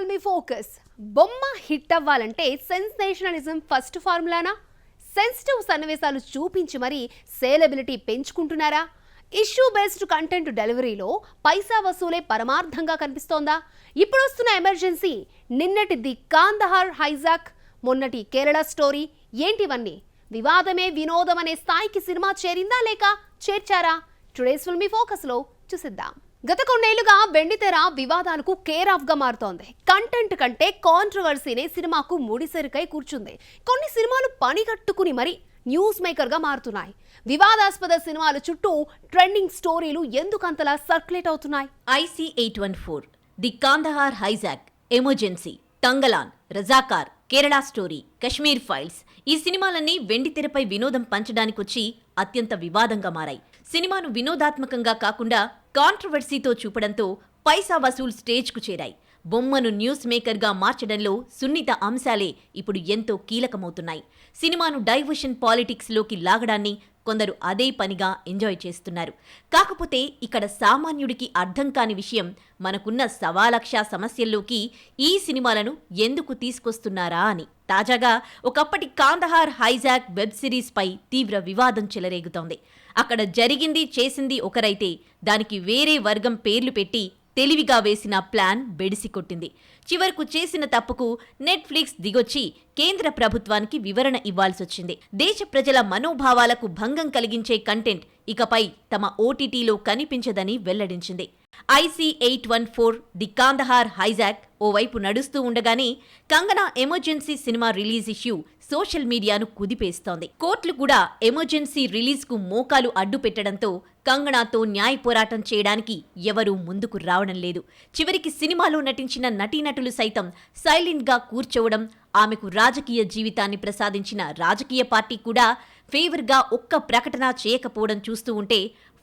Will మీ focus. బొమ్మ hit అవ్వాలంటే సెన్సేషనలిజం ఫస్ట్ ఫార్ములానా? సెన్సిటివ్ సన్నివేశాలు చూపించి మరీ సేలబిలిటీ పెంచుకుంటున్నారా? ఇష్యూ బేస్డ్ కంటెంట్ డెలివరీలో పైసా వసూలే పరమార్థంగా కనిపిస్తోందా? ఇప్పుడు వస్తున్న ఎమర్జెన్సీ నిన్నటి ది కాందహార్ హైజాక్ మొన్నటి కేరళ స్టోరీ ఏంటివన్నీ? వివాదమే వినోదం అనే స్థాయికి సినిమా చేరిందా లేక చేర్చారా? టుడేస్ ఫిల్మీ ఫోకస్లో చూసిద్దాం. గత కొన్నేళ్ళుగా వెండితెర వివాదాలకు కేర్ ఆఫ్గా మారుతోంది. కంటెంట్ కంటే కాంట్రవర్సీనే సినిమాకు ముడిసరికై కూర్చుంది. కొన్ని సినిమాలు పనిగట్టుకుని మరి న్యూస్ మేకర్గా మారుతున్నాయి. వివాదాస్పద సినిమాల చుట్టూ ట్రెండింగ్ స్టోరీలు ఎందుకంతలా సర్క్యులేట్ అవుతున్నాయి? IC eight one four the Kandahar hijack emergency Thangalaan Razakar Kerala story Kashmir files ఈ సినిమాలన్నీ వెండితెరపై వినోదం పంచడానికొచ్చి అత్యంత వివాదంగా మారాయి. సినిమాను వినోదాత్మకంగా కాకుండా కాంట్రవర్సీతో చూపడంతో పైసా వసూల్ స్టేజ్కు చేరాయి. బొమ్మను న్యూస్ మేకర్గా మార్చడంలో సున్నిత అంశాలే ఇప్పుడు ఎంతో కీలకమవుతున్నాయి. సినిమాను డైవర్షన్ పాలిటిక్స్లోకి లాగడాన్ని కొందరు అదే పనిగా ఎంజాయ్ చేస్తున్నారు. కాకపోతే ఇక్కడ సామాన్యుడికి అర్థం కాని విషయం మనకున్న సవాలక్ష సమస్యల్లోకి ఈ సినిమాలను ఎందుకు తీసుకొస్తున్నారా అని. తాజాగా ఒకప్పటి కాందహార్ హైజాక్ వెబ్ సిరీస్పై తీవ్ర వివాదం చెలరేగుతోంది. అక్కడ జరిగింది చేసింది ఒకరైతే దానికి వేరే వర్గం పేర్లు పెట్టి తెలివిగా వేసిన ప్లాన్ బెడిసి కొట్టింది చివరకు చేసిన తప్పుకు నెట్ఫ్లిక్స్ దిగొచ్చి కేంద్ర ప్రభుత్వానికి వివరణ ఇవ్వాల్సొచ్చింది. దేశ ప్రజల మనోభావాలకు భంగం కలిగించే కంటెంట్ ఇకపై తమ ఓటీటీలో కనిపించదని వెల్లడించింది. IC eight one four the Kandahar hijack ఓవైపు నడుస్తూ ఉండగానే కంగనా ఎమర్జెన్సీ సినిమా రిలీజ్ ఇష్యూ సోషల్ మీడియాను కుదిపేస్తోంది. కోర్టులు కూడా ఎమర్జెన్సీ రిలీజ్కు మోకాలు అడ్డు పెట్టడంతో కంగనాతో న్యాయ పోరాటం చేయడానికి ఎవరూ ముందుకు రావడం లేదు. చివరికి సినిమాలో నటించిన నటీనటులు సైతం సైలెంట్గా కూర్చోవడం ఆమెకు రాజకీయ జీవితాన్ని ప్రసాదించిన రాజకీయ పార్టీ కూడా ఫేవర్గా ఒక్క ప్రకటన చేయకపోవడం చూస్తూ ఉంటే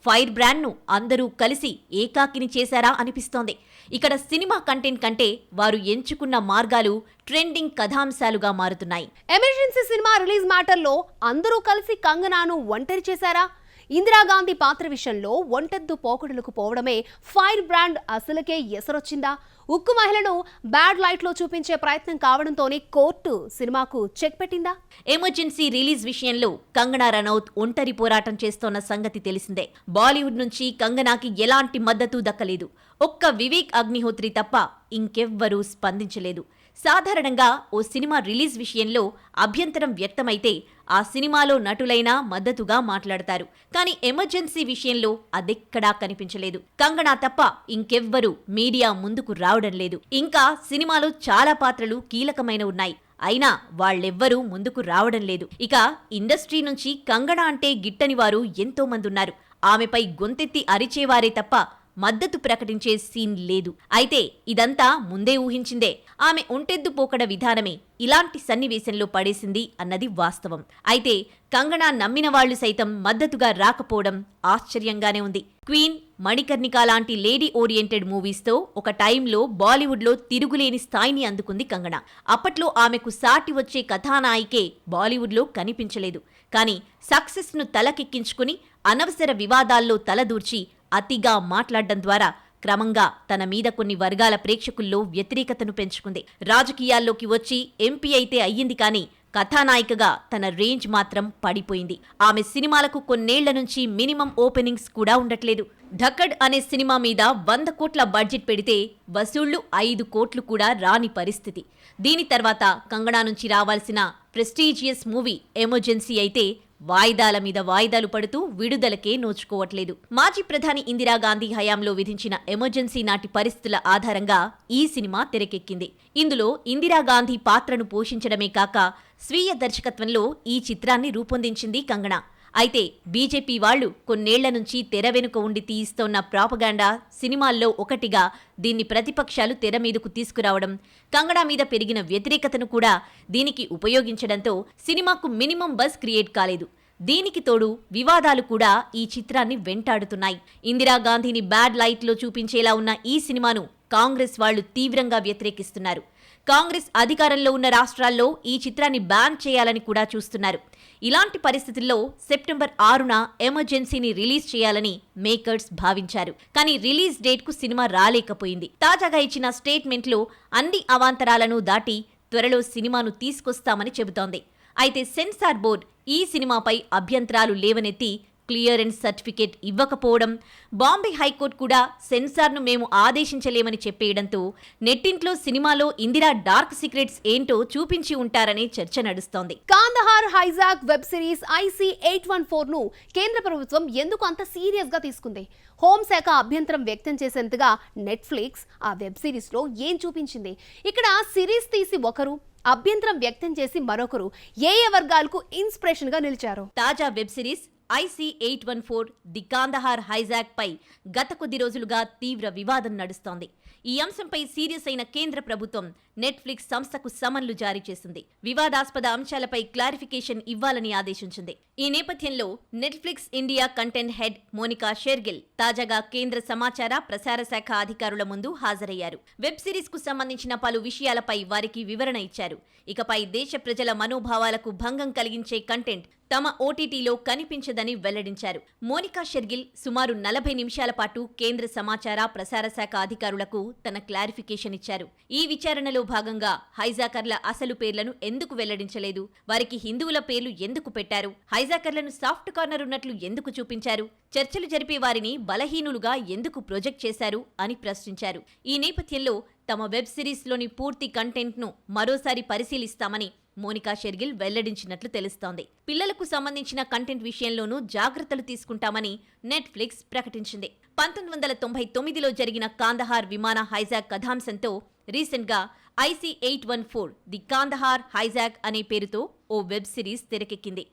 ఫైర్ బ్రాండ్ను అందరూ కలిసి ఏకాకిని చేశారా అనిపిస్తోంది. ఇక్కడ సినిమా కంటెంట్ కంటే వారు ఎంచుకున్న మార్గాలు ట్రెండింగ్ కథాంశాలుగా మారుతున్నాయి. ఎమర్జెన్సీ సినిమా రిలీజ్ మ్యాటర్లో అందరూ కలిసి కంగనాను ఒంటరి చేశారా? ఇందిరాగాంధీ పాత్ర విషయంలో ఒంటెద్దు పోకడులకు పోవడమే ఫైర్ బ్రాండ్ అసలుకే ఎసరొచ్చిందా? ఉక్కు మహిళను బ్యాడ్ లైట్లో చూపించే ప్రయత్నం కావడంతోనే కోర్టు సినిమాకు చెక్ పెట్టిందా? ఎమర్జెన్సీ రిలీజ్ విషయంలో కంగనా రనౌత్ ఒంటరి పోరాటం చేస్తోన్న సంగతి తెలిసిందే. బాలీవుడ్ నుంచి కంగనాకి ఎలాంటి మద్దతు దక్కలేదు. ఒక్క వివేక్ అగ్నిహోత్రి తప్ప ఇంకెవ్వరూ స్పందించలేదు. సాధారణంగా ఓ సినిమా రిలీజ్ విషయంలో అభ్యంతరం వ్యక్తమైతే ఆ సినిమాలో నటులైనా మద్దతుగా మాట్లాడతారు. కానీ ఎమర్జెన్సీ విషయంలో అదెక్కడా కనిపించలేదు. కంగనా తప్ప ఇంకెవ్వరూ మీడియా ముందుకు రావడం లేదు. ఇంకా సినిమాలో చాలా పాత్రలు కీలకమైన ఉన్నాయి. అయినా వాళ్ళెవ్వరూ ముందుకు రావడం లేదు. ఇక ఇండస్ట్రీ నుంచి కంగణ అంటే గిట్టని వారు ఎంతో మంది ఉన్నారు ఆమెపై గొంతెత్తి అరిచేవారే తప్ప మద్దతు ప్రకటించే సీన్ లేదు. అయితే ఇదంతా ముందే ఊహించిందే. ఆమె ఒంటెద్దు పోకడ విధానమే ఇలాంటి సన్నివేశంలో పడేసింది అన్నది వాస్తవం. అయితే కంగనా నమ్మిన వాళ్ళు సైతం మద్దతుగా రాకపోవడం ఆశ్చర్యంగానే ఉంది. క్వీన్ మణికర్ణిక లాంటి లేడీ ఓరియంటెడ్ మూవీస్తో ఒక టైంలో బాలీవుడ్లో తిరుగులేని స్థాయిని అందుకుంది కంగనా. అప్పట్లో ఆమెకు సాటి వచ్చే కథానాయికే బాలీవుడ్లో కనిపించలేదు. కానీ సక్సెస్ను తలకెక్కించుకుని అనవసర వివాదాల్లో తలదూర్చి అతిగా మాట్లాడడం ద్వారా క్రమంగా తన మీద కొన్ని వర్గాల ప్రేక్షకుల్లో వ్యతిరేకతను పెంచుకుంది. రాజకీయాల్లోకి వచ్చి ఎంపీ అయితే అయ్యింది కానీ కథానాయికగా తన రేంజ్ మాత్రం పడిపోయింది. ఆమె సినిమాలకు కొన్నేళ్ళ నుంచి మినిమం ఓపెనింగ్స్ కూడా ఉండట్లేదు. ధక్కడ్ అనే సినిమా మీద వంద కోట్ల బడ్జెట్ పెడితే వసూళ్ళు ఐదు కోట్లు కూడా రాని పరిస్థితి. దీని తర్వాత కంగనా నుంచి రావాల్సిన ప్రెస్టీజియస్ మూవీ ఎమర్జెన్సీ అయితే వాయిదాల మీద వాయిదాలు పడుతూ విడుదలకే నోచుకోవట్లేదు. మాజీ ప్రధాని ఇందిరాగాంధీ హయాంలో విధించిన ఎమర్జెన్సీ నాటి పరిస్థితుల ఆధారంగా ఈ సినిమా తెరకెక్కింది. ఇందులో ఇందిరాగాంధీ పాత్రను పోషించడమే కాక స్వీయ దర్శకత్వంలో ఈ చిత్రాన్ని రూపొందించింది కంగణ అయితే బీజేపీ వాళ్ళు కొన్నేళ్ళ నుంచి తెర వెనుక ఉండి తీయిస్తోన్న ప్రాపగాండా సినిమాల్లో ఒకటిగా దీన్ని ప్రతిపక్షాలు తెర మీదకు తీసుకురావడం కంగనా మీద పెరిగిన వ్యతిరేకతను కూడా దీనికి ఉపయోగించడంతో సినిమాకు మినిమం బస్ క్రియేట్ కాలేదు. దీనికి తోడు వివాదాలు కూడా ఈ చిత్రాన్ని వెంటాడుతున్నాయి. ఇందిరాగాంధీని బ్యాడ్ లైట్లో చూపించేలా ఉన్న ఈ సినిమాను కాంగ్రెస్ వాళ్ళు తీవ్రంగా వ్యతిరేకిస్తున్నారు. కాంగ్రెస్ అధికారంలో ఉన్న రాష్ట్రాల్లో ఈ చిత్రాన్ని బ్యాన్ చేయాలని కూడా చూస్తున్నారు. ఇలాంటి పరిస్థితుల్లో సెప్టెంబర్ ఆరున ఎమర్జెన్సీని రిలీజ్ చేయాలని మేకర్స్ భావించారు. కానీ రిలీజ్ డేట్కు సినిమా రాలేకపోయింది. తాజాగా ఇచ్చిన స్టేట్మెంట్లో అన్ని అవాంతరాలను దాటి త్వరలో సినిమాను తీసుకొస్తామని చెబుతోంది. అయితే సెన్సార్ బోర్డ్ ఈ సినిమాపై అభ్యంతరాలు లేవనెత్తి క్లియరెన్స్ సర్టిఫికేట్ ఇవ్వకపోవడం బాంబే హైకోర్టు కూడా సెన్సార్ను మేము ఆదేశించలేమని చెప్పేయడంతో నెట్టింట్లో సినిమాలో ఇందిరా డార్క్ సీక్రెట్స్ ఏంటో చూపించి ఉంటారనే చర్చ నడుస్తోంది. Kandahar hijack web series IC eight one ఫోర్ను కేంద్ర ప్రభుత్వం ఎందుకు అంత సీరియస్గా తీసుకుంది హోంశాఖ అభ్యంతరం వ్యక్తం చేసేంతగా నెట్ఫ్లిక్స్ ఆ వెబ్ సిరీస్లో ఏం చూపించింది? ఇక్కడ సిరీస్ తీసి ఒకరు అభ్యంతరం వ్యక్తం చేసి మరొకరు ఏ ఏ వర్గాలకు ఇన్స్పిరేషన్గా నిలిచారు. తాజా web series IC eight one four the Kandahar hijack పై గత కొద్ది రోజులుగా తీవ్ర వివాదం నడుస్తోంది. ఈ అంశంపై సీరియస్ అయిన కేంద్ర ప్రభుత్వం నెట్ఫ్లిక్స్ సంస్థకు సమన్లు జారీ చేసింది. వివాదాస్పద అంశాలపై క్లారిఫికేషన్ ఇవ్వాలని ఆదేశించింది. ఈ నేపథ్యంలో Netflix India content head Monika Shergill తాజాగా కేంద్ర సమాచార ప్రసార శాఖ అధికారుల ముందు హాజరయ్యారు. వెబ్ సిరీస్కు సంబంధించిన పలు విషయాలపై వారికి వివరణ ఇచ్చారు. ఇకపై దేశ ప్రజల మనోభావాలకు భంగం కలిగించే కంటెంట్ తమ ఓటీటీలో కనిపించదని వెల్లడించారు. మోనికా షెర్గిల్ సుమారు నలభై నిమిషాల పాటు కేంద్ర సమాచార ప్రసార శాఖ అధికారులకు తన క్లారిఫికేషన్ ఇచ్చారు. ఈ విచారణలో భాగంగా హైజాకర్ల అసలు పేర్లను ఎందుకు వెల్లడించలేదు? వారికి హిందువుల పేర్లు ఎందుకు పెట్టారు? హైజాకర్లను సాఫ్ట్ కార్నర్ ఉన్నట్లు ఎందుకు చూపించారు? చర్చలు జరిపే వారిని బలహీనులుగా ఎందుకు ప్రొజెక్ట్ చేశారు? అని ప్రశ్నించారు. ఈ నేపథ్యంలో తమ వెబ్ సిరీస్లోని పూర్తి కంటెంట్ను మరోసారి పరిశీలిస్తామని మోనికా షెర్గిల్ వెల్లడించినట్లు తెలుస్తోంది. పిల్లలకు సంబంధించిన కంటెంట్ విషయంలోనూ జాగ్రత్తలు తీసుకుంటామని నెట్ఫ్లిక్స్ ప్రకటించింది. పంతొమ్మిది వందల తొంభై తొమ్మిదిలో జరిగిన కాందహార్ విమాన హైజాక్ కథాంశంతో రీసెంట్గా IC eight one four the Kandahar hijack అనే పేరుతో ఓ వెబ్ సిరీస్ తెరకెక్కింది.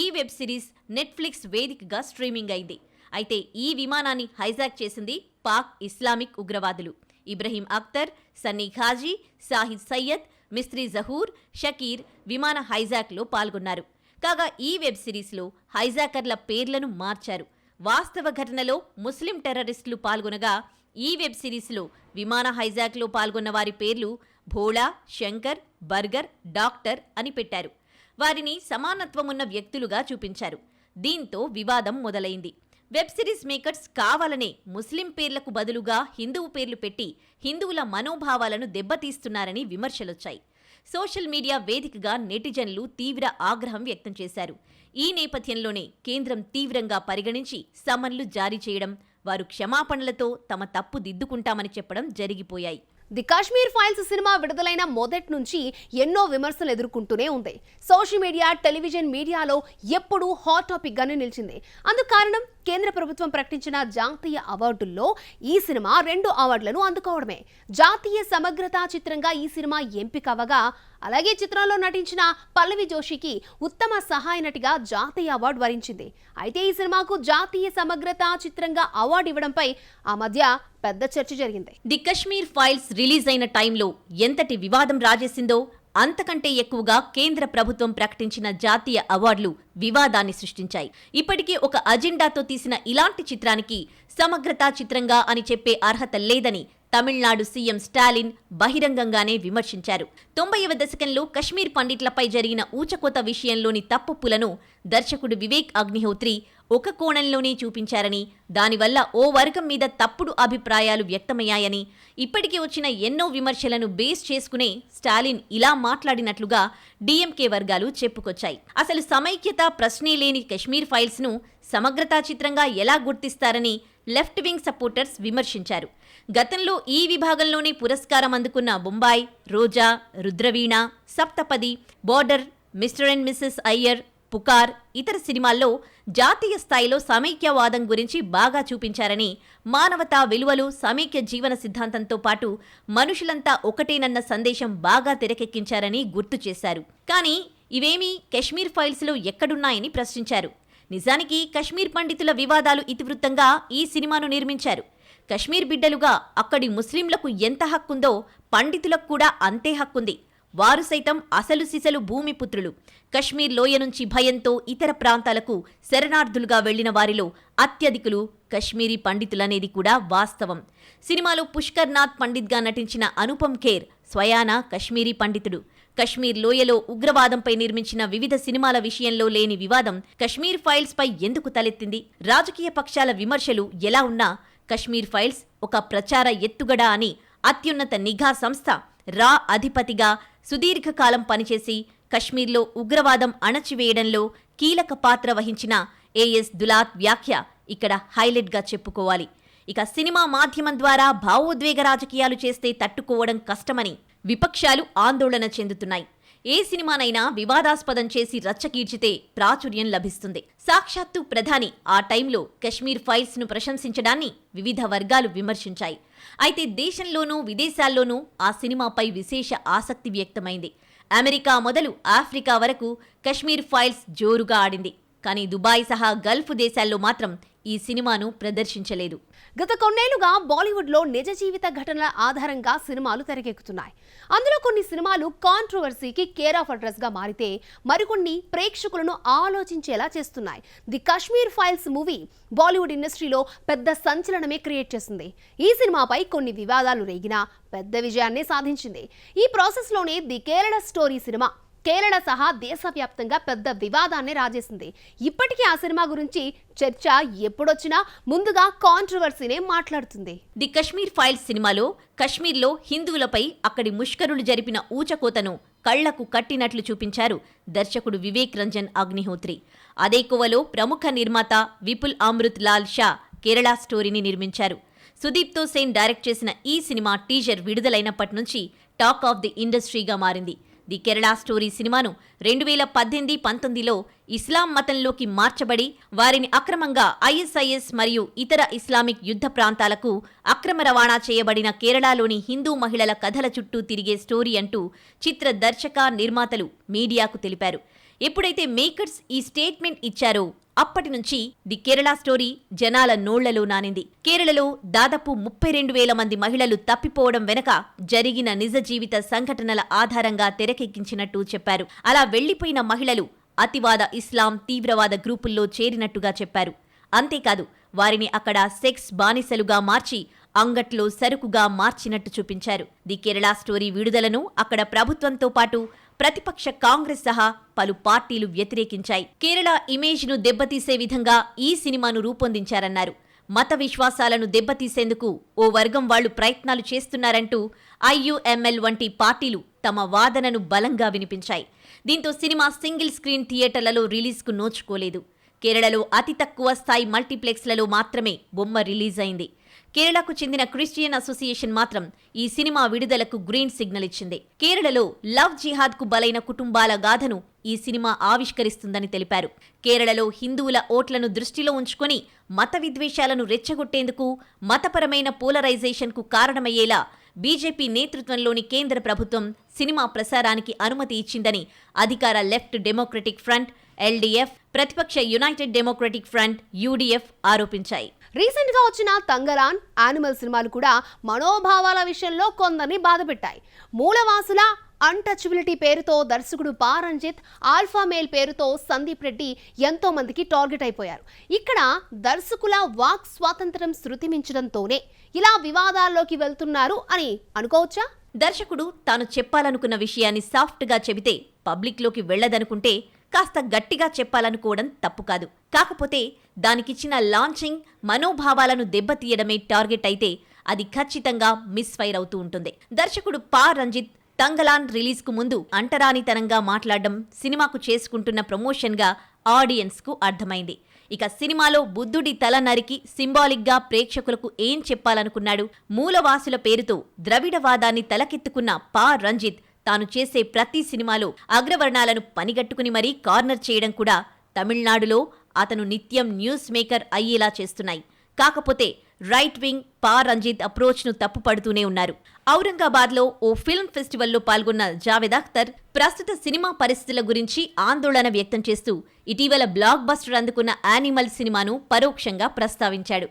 ఈ వెబ్ సిరీస్ నెట్ఫ్లిక్స్ వేదికగా స్ట్రీమింగ్ అయింది. అయితే ఈ విమానాన్ని హైజాక్ చేసింది పాక్ ఇస్లామిక్ ఉగ్రవాదులు. ఇబ్రహీం అఖ్తర్ సన్నీ ఖాజీ సాహిద్ సయ్యద్ మిస్త్రీ జహూర్ షకీర్ విమాన హైజాక్లో పాల్గొన్నారు. కాగా ఈ వెబ్ సిరీస్లో హైజాకర్ల పేర్లను మార్చారు. వాస్తవ ఘటనలో ముస్లిం టెర్రరిస్టులు పాల్గొనగా ఈ వెబ్ సిరీస్లో విమాన హైజాక్లో పాల్గొన్న వారి పేర్లు భోళా శంకర్ బర్గర్ డాక్టర్ అని పెట్టారు. వారిని సమానత్వం ఉన్న వ్యక్తులుగా చూపించారు. దీంతో వివాదం మొదలైంది. వెబ్ సిరీస్ మేకర్స్ కావాలనే ముస్లిం పేర్లకు బదులుగా హిందువు పేర్లు పెట్టి హిందువుల మనోభావాలను దెబ్బతీస్తున్నారని విమర్శలొచ్చాయి. సోషల్ మీడియా వేదికగా నెటిజన్లు తీవ్ర ఆగ్రహం వ్యక్తం చేశారు. ఈ నేపథ్యంలోనే కేంద్రం తీవ్రంగా పరిగణించి సమన్లు జారీ చేయడం వారు క్షమాపణలతో తమ తప్పు దిద్దుకుంటామని చెప్పడం జరిగిపోయాయి. ది కాశ్మీర్ ఫైల్స్ సినిమా విడుదలైన మొదటి నుంచి ఎన్నో విమర్శలు ఎదుర్కొంటూనే ఉంది. సోషల్ మీడియా టెలివిజన్ మీడియాలో ఎప్పుడూ హాట్ టాపిక్ గానే నిలిచింది. అందుకు కారణం కేంద్ర ప్రభుత్వం ప్రకటించిన జాతీయ అవార్డుల్లో ఈ సినిమా రెండు అవార్డులను అందుకోవడమే. జాతీయ సమగ్రతా చిత్రంగా ఈ సినిమా ఎంపిక అవగా అలాగే చిత్రంలో నటించిన పల్లవి జోషికి ఉత్తమ సహాయ నటిగా జాతీయ అవార్డు వరించింది. అయితే ఈ సినిమాకు జాతీయ సమగ్రతా చిత్రంగా అవార్డు ఇవ్వడంపై ఆ మధ్య పెద్ద చర్చ జరిగింది. ది కశ్మీర్ ఫైల్స్ రిలీజ్ అయిన టైంలో ఎంతటి వివాదం రాజేసిందో అంతకంటే ఎక్కువగా కేంద్ర ప్రభుత్వం ప్రకటించిన జాతీయ అవార్డులు వివాదాన్ని సృష్టించాయి. ఇప్పటికీ ఒక అజెండాతో తీసిన ఇలాంటి చిత్రానికి సమగ్రతా చిత్రంగా అని చెప్పే అర్హత లేదని తమిళనాడు సీఎం స్టాలిన్ బహిరంగంగానే విమర్శించారు. తొంభైవ దశకంలో కశ్మీర్ పండిట్లపై జరిగిన ఊచకోత విషయంలోని తప్పులను దర్శకుడు వివేక్ అగ్నిహోత్రి ఒక కోణంలోనే చూపించారని దానివల్ల ఓ వర్గం మీద తప్పుడు అభిప్రాయాలు వ్యక్తమయ్యాయని ఇప్పటికే వచ్చిన ఎన్నో విమర్శలను బేస్ చేసుకునే స్టాలిన్ ఇలా మాట్లాడినట్లుగా డీఎంకే వర్గాలు చెప్పుకొచ్చాయి. అసలు సమైక్యత ప్రశ్నే లేని కశ్మీర్ ఫైల్స్ను సమగ్రతా చిత్రంగా ఎలా గుర్తిస్తారని లెఫ్ట్ వింగ్ సపోర్టర్స్ విమర్శించారు. గతంలో ఈ విభాగంలోనే పురస్కారం అందుకున్న Bombay Roja Rudraveena Sapthapadi border Mr and Mrs Iyer Pukar ఇతర సినిమాల్లో జాతీయ స్థాయిలో సమైక్యవాదం గురించి బాగా చూపించారని మానవతా విలువలు సమైక్య జీవన సిద్ధాంతంతో పాటు మనుషులంతా ఒకటేనన్న సందేశం బాగా తెరకెక్కించారని గుర్తు చేశారు. కానీ ఇవేమీ కశ్మీర్ ఫైల్స్లో ఎక్కడున్నాయని ప్రశ్నించారు. నిజానికి కశ్మీర్ పండితుల వివాదాలు ఇతివృత్తంగా ఈ సినిమాను నిర్మించారు. కశ్మీర్ బిడ్డలుగా అక్కడి ముస్లింలకు ఎంత హక్కుందో పండితులకు కూడా అంతే హక్కుంది. వారు సైతం అసలు సిసలు భూమిపుత్రులు కశ్మీర్ లోయ నుంచి భయంతో ఇతర ప్రాంతాలకు శరణార్థులుగా వెళ్ళిన వారిలో అత్యధికులు కశ్మీరీ పండితులనేది కూడా వాస్తవం. సినిమాలో పుష్కర్నాథ్ పండిత్గా నటించిన అనుపమ్ ఖేర్ స్వయాన కశ్మీరీ పండితుడు. కశ్మీర్ లోయలో ఉగ్రవాదంపై నిర్మించిన వివిధ సినిమాల విషయంలో లేని వివాదం కశ్మీర్ ఫైల్స్ పై ఎందుకు తలెత్తింది? రాజకీయ పక్షాల విమర్శలు ఎలా ఉన్నా కశ్మీర్ ఫైల్స్ ఒక ప్రచార ఎత్తుగడ అని అత్యున్నత నిఘా సంస్థ రా అధిపతిగా సుదీర్ఘకాలం పనిచేసి కశ్మీర్లో ఉగ్రవాదం అణచివేయడంలో కీలక పాత్ర వహించిన ఏఎస్ దులాత్ వ్యాఖ్య ఇక్కడ హైలైట్గా చెప్పుకోవాలి. ఇక సినిమా మాధ్యమం ద్వారా భావోద్వేగ రాజకీయాలు చేస్తే తట్టుకోవడం కష్టమని విపక్షాలు ఆందోళన చెందుతున్నాయి. ఏ సినిమానైనా వివాదాస్పదం చేసి రచ్చకీడ్చితే ప్రాచుర్యం లభిస్తుంది. సాక్షాత్తు ప్రధాని ఆ టైంలో కశ్మీర్ ఫైల్స్ను ప్రశంసించడాన్ని వివిధ వర్గాలు విమర్శించాయి. అయితే దేశంలోనూ విదేశాల్లోనూ ఆ సినిమాపై విశేష ఆసక్తి వ్యక్తమైంది. అమెరికా మొదలు ఆఫ్రికా వరకు కశ్మీర్ ఫైల్స్ జోరుగా ఆడింది. కానీ దుబాయ్ సహా గల్ఫ్ దేశాల్లో మాత్రం ఈ సినిమాను ప్రదర్శించలేదు. గత కొన్నేళ్ళుగా బాలీవుడ్లో నిజ జీవిత ఘటనల ఆధారంగా సినిమాలు తెరకెక్కుతున్నాయి. అందులో కొన్ని సినిమాలు కాంట్రవర్సీకి కేర్ ఆఫ్ అడ్రస్గా మారితే మరికొన్ని ప్రేక్షకులను ఆలోచించేలా చేస్తున్నాయి. The Kashmir files movie Bollywood ఇండస్ట్రీలో పెద్ద సంచలనమే క్రియేట్ చేసింది. ఈ సినిమాపై కొన్ని వివాదాలు రేగినా పెద్ద విజయాన్నే సాధించింది. ఈ ప్రాసెస్లోనే the Kerala story cinema Kerala సహా దేశవ్యాప్తంగా పెద్ద వివాదాన్ని రాజేసింది. ఇప్పటికీ ఆ సినిమా గురించి చర్చ ఎప్పుడొచ్చినా ముందుగా కాంట్రవర్సీనే మాట్లాడుతుంది. ది కశ్మీర్ ఫైల్స్ సినిమాలో కశ్మీర్లో హిందువులపై అక్కడి ముష్కరులు జరిపిన ఊచకోతను కళ్ళకు కట్టినట్లు చూపించారు దర్శకుడు వివేక్ రంజన్ అగ్నిహోత్రి. అదే కోవలో ప్రముఖ నిర్మాత విపుల్ అమృత్ లాల్ షా కేరళ స్టోరీని నిర్మించారు. సుదీప్తో సేన్ డైరెక్ట్ చేసిన ఈ సినిమా టీజర్ విడుదలైనప్పటి నుంచి టాక్ ఆఫ్ ది ఇండస్ట్రీగా మారింది. ది కేరళ స్టోరీ సినిమాను రెండు వేల పద్దెనిమిది పంతొమ్మిదిలో ఇస్లాం మతంలోకి మార్చబడి వారిని అక్రమంగా ఐఎస్ఐఎస్ మరియు ఇతర ఇస్లామిక్ యుద్ధ ప్రాంతాలకు అక్రమ రవాణా చేయబడిన కేరళలోని హిందూ మహిళల కథల చుట్టూ తిరిగే స్టోరీ అంటూ చిత్ర దర్శక నిర్మాతలు మీడియాకు తెలిపారు. ఎప్పుడైతే మేకర్స్ ఈ స్టేట్మెంట్ ఇచ్చారో అప్పటి నుంచి ది కేరళ స్టోరీ జనాల నోళ్ళలో నానింది. కేరళలో దాదాపు ముప్పై రెండు వేల మంది మహిళలు తప్పిపోవడం వెనక జరిగిన నిజ జీవిత సంఘటనల ఆధారంగా తెరకెక్కించినట్టు చెప్పారు. అలా వెళ్ళిపోయిన మహిళలు అతివాద ఇస్లాం తీవ్రవాద గ్రూపుల్లో చేరినట్టుగా చెప్పారు. అంతేకాదు వారిని అక్కడ సెక్స్ బానిసలుగా మార్చి అంగట్లో సరుకుగా మార్చినట్టు చూపించారు. ది కేరళ స్టోరీ విడుదలను అక్కడ ప్రభుత్వంతో పాటు ప్రతిపక్ష కాంగ్రెస్ సహా పలు పార్టీలు వ్యతిరేకించాయి. కేరళ ఇమేజ్ను దెబ్బతీసే విధంగా ఈ సినిమాను రూపొందించారన్నారు. మత విశ్వాసాలను దెబ్బతీసేందుకు ఓ వర్గం వాళ్ళు ప్రయత్నాలు చేస్తున్నారంటూ ఐయుఎంఎల్ వంటి పార్టీలు తమ వాదనను బలంగా వినిపించాయి. దీంతో సినిమా సింగిల్ స్క్రీన్ థియేటర్లలో రిలీజ్కు నోచుకోలేదు. కేరళలో అతి తక్కువ స్థాయి మల్టీప్లెక్స్లలో మాత్రమే బొమ్మ రిలీజ్ అయింది కేరళకు చెందిన క్రిస్టియన్ అసోసియేషన్ మాత్రం ఈ సినిమా విడుదలకు గ్రీన్ సిగ్నల్ ఇచ్చింది. కేరళలో లవ్ జిహాద్కు బలైన కుటుంబాల గాథను ఈ సినిమా ఆవిష్కరిస్తుందని తెలిపారు. కేరళలో హిందువుల ఓట్లను దృష్టిలో ఉంచుకొని మత విద్వేషాలను రెచ్చగొట్టేందుకు మతపరమైన పోలరైజేషన్కు కారణమయ్యేలా బీజేపీ నేతృత్వంలోని కేంద్ర ప్రభుత్వం సినిమా ప్రసారానికి అనుమతి ఇచ్చిందని అధికార లెఫ్ట్ డెమోక్రటిక్ ఫ్రంట్ ఎల్డీఎఫ్ ప్రతిపక్ష యునైటెడ్ డెమోక్రటిక్ ఫ్రంట్ యూడీఎఫ్ ఆరోపించాయి. రీసెంట్గా వచ్చిన తంగరాన్ యానిమల్ సినిమాలు కూడా మనోభావాల విషయంలో కొందరిని బాధపెట్టాయి. మూలవాసుల అన్టచబిలిటీ పేరుతో దర్శకుడు పా రంజిత్ ఆల్ఫా మేల్ పేరుతో సందీప్ రెడ్డి ఎంతో మందికి టార్గెట్ అయిపోయారు. ఇక్కడ దర్శకుల వాక్ స్వాతంత్రం శృతి మించడంతోనే ఇలా వివాదాల్లోకి వెళ్తున్నారు అని అనుకోవచ్చా? దర్శకుడు తాను చెప్పాలనుకున్న విషయాన్ని సాఫ్ట్గా చెబితే పబ్లిక్లోకి వెళ్ళదనుకుంటే కాస్త గట్టిగా చెప్పాలనుకోవడం తప్పు కాదు. కాకపోతే దానికిచ్చిన లాంచింగ్ మనోభావాలను దెబ్బతీయడమే టార్గెట్ అయితే అది ఖచ్చితంగా మిస్ఫైర్ అవుతూ ఉంటుంది. దర్శకుడు పా. రంజిత్ తంగలాన్ రిలీజ్కు ముందు అంటరానితనంగా మాట్లాడడం సినిమాకు చేసుకుంటున్న ప్రమోషన్గా ఆడియన్స్కు అర్థమైంది. ఇక సినిమాలో బుద్ధుడి తల నరికి సింబాలిక్గా ప్రేక్షకులకు ఏం చెప్పాలనుకున్నాడు మూలవాసుల పేరుతో ద్రవిడవాదాన్ని తలకెత్తుకున్న పా. రంజిత్ తాను చేసే ప్రతి సినిమాలో అగ్రవర్ణాలను పనిగట్టుకుని మరీ కార్నర్ చేయడం కూడా తమిళనాడులో అతను నిత్యం న్యూస్ మేకర్ అయ్యేలా చేస్తున్నాయి. కాకపోతే రైట్ వింగ్ పా రంజిత్ అప్రోచ్ను తప్పుపడుతూనే ఉన్నారు. ఔరంగాబాద్లో ఓ ఫిల్మ్ ఫెస్టివల్లో పాల్గొన్న జావేద్ అఖ్తర్ ప్రస్తుత సినిమా పరిస్థితుల గురించి ఆందోళన వ్యక్తం చేస్తూ ఇటీవల బ్లాక్ బస్టర్ అందుకున్న యానిమల్ సినిమాను పరోక్షంగా ప్రస్తావించాడు.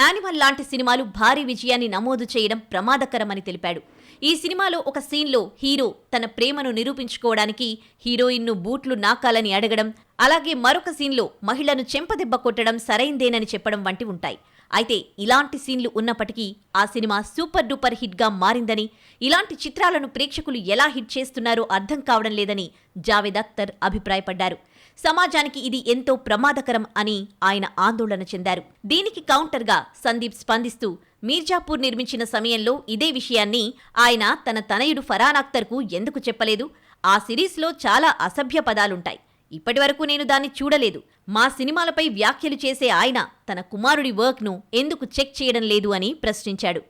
యానిమల్ లాంటి సినిమాలు భారీ విజయాన్ని నమోదు చేయడం ప్రమాదకరమని తెలిపాడు. ఈ సినిమాలో ఒక సీన్లో హీరో తన ప్రేమను నిరూపించుకోవడానికి హీరోయిన్ను బూట్లు నాకాలని అడగడం అలాగే మరొక సీన్లో మహిళను చెంపదెబ్బ కొట్టడం సరైందేనని చెప్పడం వంటి ఉంటాయి. అయితే ఇలాంటి సీన్లు ఉన్నప్పటికీ ఆ సినిమా సూపర్ డూపర్ హిట్గా మారిందని ఇలాంటి చిత్రాలను ప్రేక్షకులు ఎలా హిట్ చేస్తున్నారో అర్థం కావడం లేదని జావేద్ అఖ్తర్ అభిప్రాయపడ్డారు. సమాజానికి ఇది ఎంతో ప్రమాదకరం అని ఆయన ఆందోళన చెందారు. దీనికి కౌంటర్గా సందీప్ స్పందిస్తూ మీర్జాపూర్ నిర్మించిన సమయంలో ఇదే విషయాన్ని ఆయన తన తనయుడు ఫరాన్ అఖ్తర్కు ఎందుకు చెప్పలేదు? ఆ సిరీస్లో చాలా అసభ్య పదాలుంటాయి. ఇప్పటివరకు నేను దాన్ని చూడలేదు. మా సినిమాలపై వ్యాఖ్యలు చేసే ఆయన తన కుమారుడి వర్క్ను ఎందుకు చెక్ చేయడం లేదు అని ప్రశ్నించాడు.